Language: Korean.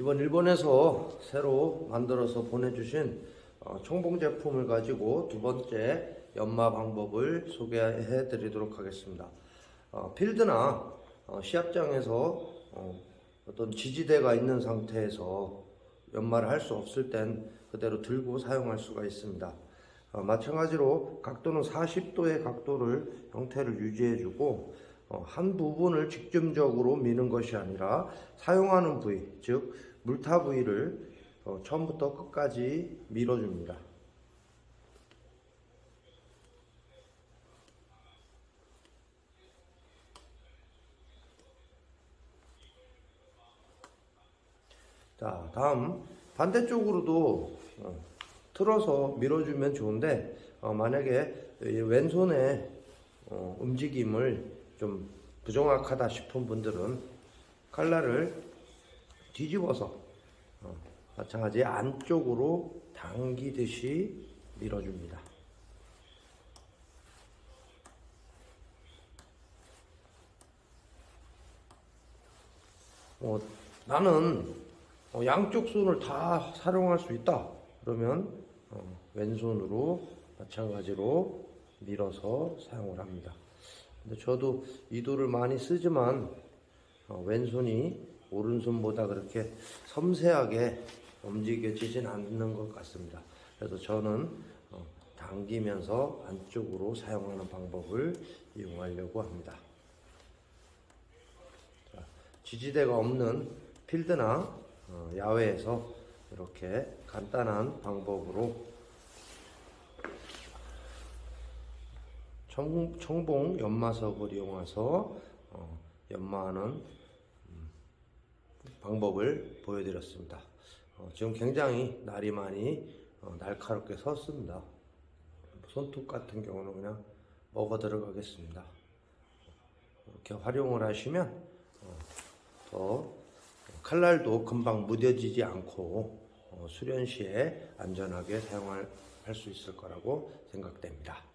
이번 일본에서 새로 만들어서 보내주신 어, 청봉 제품을 가지고 두 번째 연마 방법을 소개해 드리도록 하겠습니다. 어, 필드나 어, 시합장에서 어, 어떤 지지대가 있는 상태에서 연마를 할 수 없을 땐 그대로 들고 사용할 수가 있습니다. 어, 마찬가지로 각도는 40도의 각도를 형태를 유지해주고 어, 한 부분을 직접적으로 미는 것이 아니라 사용하는 부위, 즉 물타 부위를 어, 처음부터 끝까지 밀어줍니다. 자, 다음 반대쪽으로도 어, 틀어서 밀어주면 좋은데 어, 만약에 어, 움직임을 좀 부정확하다 싶은 분들은 칼날을 뒤집어서 어, 마찬가지 안쪽으로 당기듯이 밀어줍니다. 어, 나는 어, 양쪽 손을 다 사용할 수 있다. 그러면 어, 왼손으로 마찬가지로 밀어서 사용을 합니다. 근데 저도 이도를 많이 쓰지만 어, 왼손이 오른손보다 그렇게 섬세하게 움직여지진 않는 것 같습니다. 그래서 저는 어, 당기면서 안쪽으로 사용하는 방법을 이용하려고 합니다. 자, 지지대가 없는 필드나 어, 야외에서 이렇게 간단한 방법으로 청, 청봉 연마석을 이용해서 어, 연마하는 음, 방법을 보여드렸습니다. 어, 지금 굉장히 날이 많이 어, 날카롭게 섰습니다. 손톱 같은 경우는 그냥 먹어 들어가겠습니다. 이렇게 활용을 하시면 어, 더 칼날도 금방 무뎌지지 않고 어, 수련 시에 안전하게 사용할 수 있을 거라고 생각됩니다.